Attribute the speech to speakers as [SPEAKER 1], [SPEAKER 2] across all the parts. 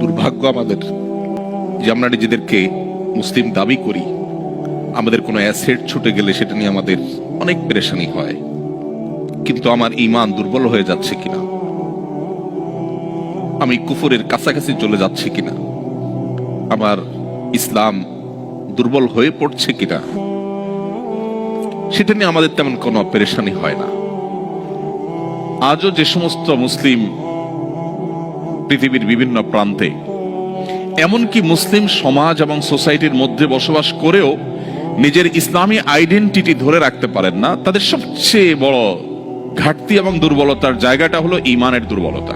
[SPEAKER 1] দুর্ভাগ্য আমাদের যে আমরা নিজেদেরকে মুসলিম দাবি করি। আমাদের কোনো অ্যাসেট ছুটে গেলে সেটা নিয়ে আমাদের অনেক পেরেশানি হয়। কিন্তু আমার ইমান দুর্বল হয়ে যাচ্ছে কিনা? আমি কুফরের কাছাকাছি চলে যাচ্ছে কিনা? আমার ইসলাম দুর্বল হয়ে পড়ছে কিনা? সেটা নিয়ে আমাদের তেমন কোনো পেরেশানি হয় না। আজও যে সমস্ত মুসলিম পৃথিবীর বিভিন্ন প্রান্তে। এমনকি মুসলিম সমাজ এবং সোসাইটির মধ্যে বসবাস করেও নিজের ইসলামী আইডেন্টিটি ধরে রাখতে পারেন না। তাদের সবচেয়ে বড় ঘাটতি এবং দুর্বলতার জায়গাটা হলো ইমানের দুর্বলতা।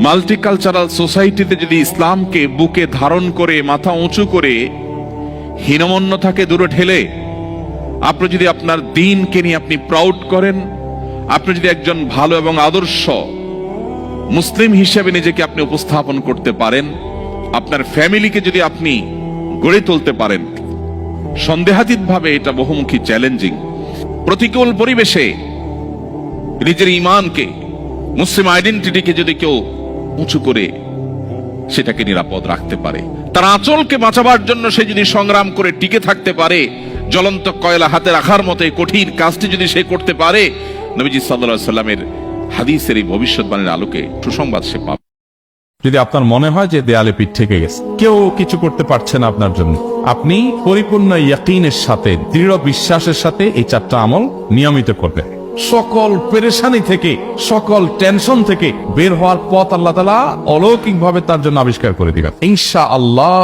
[SPEAKER 1] মাল্টিকালচারাল সোসাইটিতে যদি ইসলামকে বুকে ধারণ করে, মাথা উঁচু করে, হীনমন্যতাকে দূরে ঠেলে, আপনি যদি আপনার দিনকে নিয়ে আপনি প্রাউড করেন, আপনি যদি একজন ভালো এবং আদর্শ মুসলিম হিসেবে নিজেকে আপনি উপস্থাপন করতে পারেন। আপনার ফ্যামিলিকে যদি আপনি গড়ে তুলতে পারেন সন্দেহাতীত ভাবে এটা বহুমুখী চ্যালেঞ্জিং। প্রতিকূল পরিবেশে নিজের ইমানকে মুসলিম আইডেন্টিটিকে যদি কেউ উঁচু করে সেটাকে নিরাপদ রাখতে পারে। তার আঁচলকে বাঁচাবার জন্য সে যদি সংগ্রাম করে টিকে থাকতে পারে, জ্বলন্ত কয়লা হাতে রাখার মতো কঠিন কাজটি যদি সে করতে পারে, নবীজি সাল্লাহ সাল্লামের হাদিসের এই ভবিষ্যৎবাণীর আলোকে সুসংবাদ সে পাবে।
[SPEAKER 2] যদি আপনার মনে হয় যে দেয়ালে পিঠ থেকে গেছে, কেউ কিছু করতে পারছে না আপনার জন্য। আপনি পরিপূর্ণ ইয়াকিনের সাথে, দৃঢ় বিশ্বাসের সাথে এই চারটা আমল নিয়মিত করবেন। সকল পেরেশানি থেকে, সকল টেনশন থেকে বের হওয়ার পথ আল্লাহ তালা অলৌকিক ভাবে তার জন্য আবিষ্কার করে দিবেন। ইনশা আল্লাহ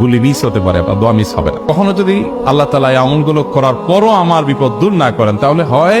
[SPEAKER 2] গুলি মিস হতে পারে বা দোয়া মিস হবে না। কখনো যদি আল্লাহ তালা এই আমলগুলো করার পরও আমার বিপদ দূর না করেন, তাহলে হয়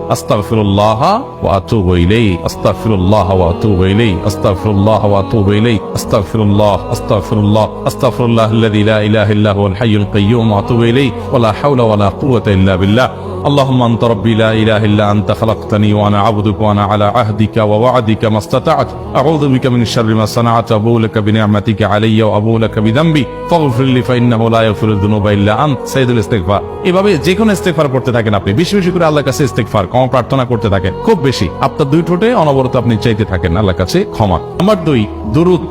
[SPEAKER 2] আস্তাগফিরুল্লাহ ওয়া আতুবু ইলাইহি আস্তাগফিরুল্লাহ ওয়া আতুবু ইলাইহি আস্তাগফিরুল্লাহ ওয়া আতুবু ইলাইহি আস্তাগফিরুল্লাহ আস্তাগফিরুল্লাহ আস্তাগফিরুল্লাহ আল্লাযী লা ইলাহা ইল্লা হুয়াল হাইয়ুল কাইয়্যুম ওয়া আতুবু ইলাইহি ওয়া লা হাওলা ওয়া লা কুওয়াতা ইল্লা বিল্লাহ اللهم انت ربي لا اله الا انت خلقتني وانا عبدك وانا على عهدك ووعدك ما استطعت اعوذ بك من شر ما صنعت ابو لك بنعمتك علي وابو لك بذنبي فاغفر لي فانه لا يغفر الذنوب الا انت سيد الاستغفار এভাবে যে কোনো ইস্তেগফার করতে থাকেন আপনি বেশি বেশি করে আল্লাহর কাছে ইস্তেগফার ক্ষমা প্রার্থনা করতে থাকেন খুব বেশি আপনার দুই ঠোঁটে অনবরত আপনি চাইতে থাকেন আল্লাহর কাছে ক্ষমা নাম্বার দুই দুরুদ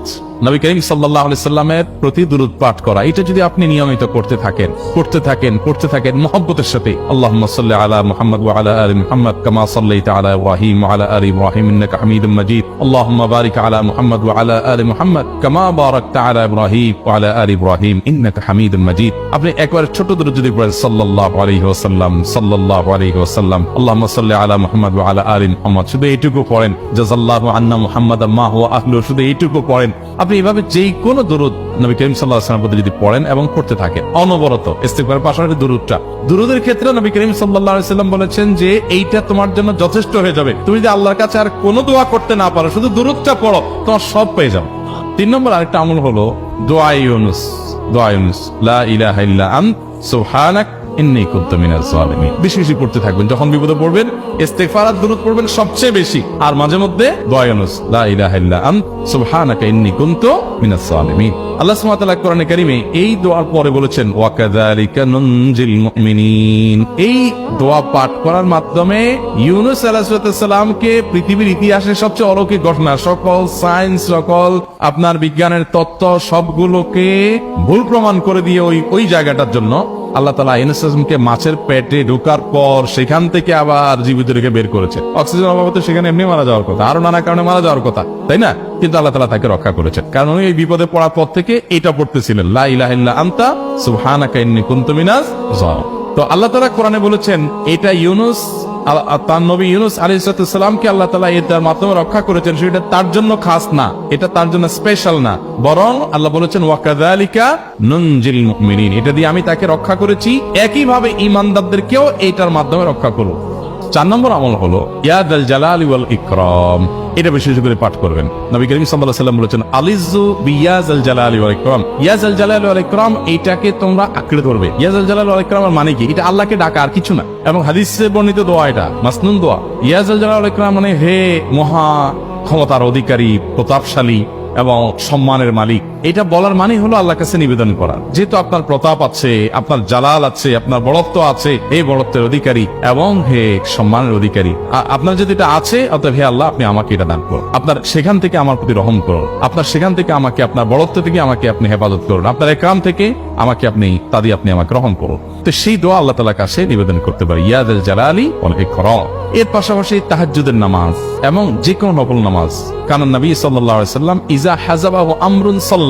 [SPEAKER 2] নবী করিম সাল্লাহ সাল্লামের প্রতি দুরুদ পাঠ করা। এটা যদি আপনি নিয়মিত করতে থাকেন করতে থাকেন করতে থাকেন মহব্বতের সাথে আল্লাহ সাল্লি আলা মুহাম্মদ আলা আলি মুহাম্মদ কামা সাল্লাইতা আলা ইব্রাহিম ওয়া আলা আলি ইন্নাকা হামিদুম মাজিদ। আল্লাহুম্মা বারিক আলা মুহাম্মদ আলা আলি মুহাম্মদ কামা বারাকতা আলা ইব্রাহিম আলা আলি ইব্রাহিম, ইন্নাকা হামিদুম মাজিদ। আপনি একবার ছোট দুরুদ যদি পড়েন, সাল্লাল্লাহু আলাইহি ওয়াসাল্লাম সাল্লাহ আলাইহি ওয়াসাল্লাম আল্লাহ সাল্লি আলা মুহাম্মদ আলা আলি মুহাম্মদ, শুধু এইটুকু পড়েন। জাযাল্লাহু আন্না মুহাম্মাদ মা হুয়া আহলু শুধু এইটুকু পড়েন। আপনি এভাবে যেই কোন দরুদ নবী করিম সাল্লাহ আসলামের প্রতি যদি পড়েন এবং পড়তে থাকেন, অনবরত ইস্তেকবারের পাশাপাশি দুরুদটা। দুরুদের ক্ষেত্রে নবী করিম সাল্লাহ সাল্লাম বলেছেন যে এইটা তোমার জন্য যথেষ্ট হয়ে যাবে। তুমি যদি আল্লাহর কাছে আর কোনো দোয়া করতে না পারো, শুধু দুরুদটা পড়ো, তোমার সব পেয়ে যাও তিন নম্বর আরেকটা আমল হলো, দোয়া ইউনুস দোয়া ইউনুস, লা ইলাহা ইল্লা আন্ত সুবহানাক ইন্নী বেশি বেশি পড়তে থাকবেন। যখন বিপদে পড়বেন আর পড়বেন সবচেয়ে বেশি। আর মাঝে মধ্যে লা ইলাহা ইল্লা আন্ত, সুবহানাকা ইন্নী কুনতু মিনাজ জালিমিন আল্লাহ সুবহানাহু ওয়া কোরআনে কারীমে এই দোয়ার পরে বলেছেন, ওয়া কাযালিকা নুনজিল মুমিনিন। এই দোয়া পাঠ করার মাধ্যমে ইউনুস আলাইহিস সালামকে পৃথিবীর ইতিহাসের সবচেয়ে অলৌকিক ঘটনা, সকল সায়েন্স, সকল আপনার বিজ্ঞানের তত্ত্ব সবগুলোকে ভুল প্রমাণ করে দিয়ে ওই ওই জায়গাটার জন্য আল্লাহ তালা ইনসাসমকে মাছের পেটে ঢোকার পর সেখান থেকে আবার জীবিত রেখে বের করেছে। অক্সিজেন অভাবে তো সেখানে এমনি মারা যাওয়ার কথা আরও নানা কারণে মারা যাওয়ার কথা, তাই না? কিন্তু আল্লাহ তালা তাকে রক্ষা করেছেন। কারণ উনি এই বিপদে পড়ার পর থেকে এটা পড়তেছিলেন লাইলাহিল্লা আন্তা সুহানা কাইন্নি কুন্তমিনাস। তো আল্লাহ তালা কোরআনে বলেছেন, এটা ইউনুস তার নবী ইউনুস আলাইসালামকে আল্লাহ তালা এটার মাধ্যমে রক্ষা করেছেন। সেটা তার জন্য খাস না, এটা তার জন্য স্পেশাল না। বরং আল্লাহ বলেছেন ওয়াকাদালিকা নুনজিল মুমিনিন। এটা দিয়ে আমি তাকে রক্ষা করেছি। একইভাবে ইমানদারদেরকেও এটার মাধ্যমে রক্ষা করব। চার নম্বর আমল হলো ইয়াদ আল জালাল ইকরাম। এটা বিশেষ করে পাঠ করবেন। নবী করিম সাল্লাহ সাল্লাম বলেছেন আলিজু বিয়াজ আল জালা আলী ইয়াজ আল জালা আলী ইকরাম এইটাকে তোমরা আঁকড়ে ধরবে। ইয়াজ আল জালা ওয়াল ইকরাম মানে কি? এটা আল্লাহকে ডাকা আর কিছু না। এবং হাদিসে বর্ণিত দোয়া এটা, মাসনুন দোয়া। ইয়াজ আল জালা ওয়াল মানে হে মহা ক্ষমতার অধিকারী, প্রতাপশালী এবং সম্মানের মালিক। এটা বলার মানে হলো আল্লাহর কাছে নিবেদন করা। যেহেতু আপনার প্রতাপ আছে, আপনার জালাল আছে, আপনার বড়ত্ব আছে এই বড়ত্বের অধিকারী এবং হে সম্মানের অধিকারী আপনার যদি এটা আছে, অতএব হে আল্লাহ, আপনি আমাকে এটা দান করুন। আপনার সেখান থেকে আমার প্রতি রহম করুন। আপনার সেখান থেকে আমাকে, আপনার বড়ত্ব থেকে আমাকে আপনি হেফাজত করুন। আপনার একরাম থেকে আমাকে আপনি তাদি আপনি আমাকে রহম করুন। তো সেই দোয়া আল্লাহ তালার কাছে নিবেদন করতে পারি। ইয়াদ জালালি অনেক খরম এর পাশাপাশি তাহাজ্জুদের নামাজ এবং যে কোনো নকল নামাজ। কারণ নবী সাল্লাম ইজা হাজাবা ও আমরুন সাল্লাহ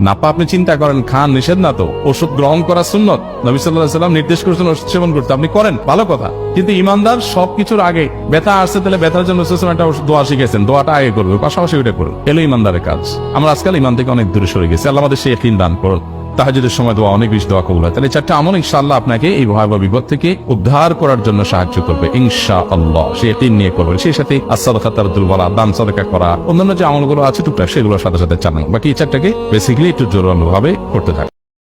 [SPEAKER 2] নাপা আপনি চিন্তা করেন, খান নিষেধ না তো। ওষুধ গ্রহণ করা সুন্নত। নবী সাল্লাহ সাল্লাম নির্দেশ করেছেন ওষুধ সেবন করতে। আপনি করেন, ভালো কথা। কিন্তু ইমানদার সবকিছুর আগে ব্যথা আসছে তাহলে ব্যথার জন্য একটা ওষুধ দোয়া শিখেছেন। দোয়াটা আগে করবে, পাশাপাশি ওইটা করুন। এলো ইমানদারের কাজ। আমরা আজকাল ইমান থেকে অনেক দূরে সরে গেছি। আল্লাহ আমাদের সেই দান করুন। তাহাজুদের সময় দোয়া অনেক বেশি দোয়া কবুল হয়। তাহলে চারটা আমল ইনশাআল্লাহ আপনাকে এই ভয়াবহ বিপদ থেকে উদ্ধার করার জন্য সাহায্য করবে ইনশা আল্লাহ সে তিন নিয়ে করবেন। সেই সাথে আসাদ খাতার দুর্বলা দান সদকা করা, অন্যান্য যে আমলগুলো আছে টুকটাক সেগুলোর সাথে সাথে চালানো। বাকি এই চারটাকে বেসিক্যালি একটু জোরালো ভাবে করতে থাকবে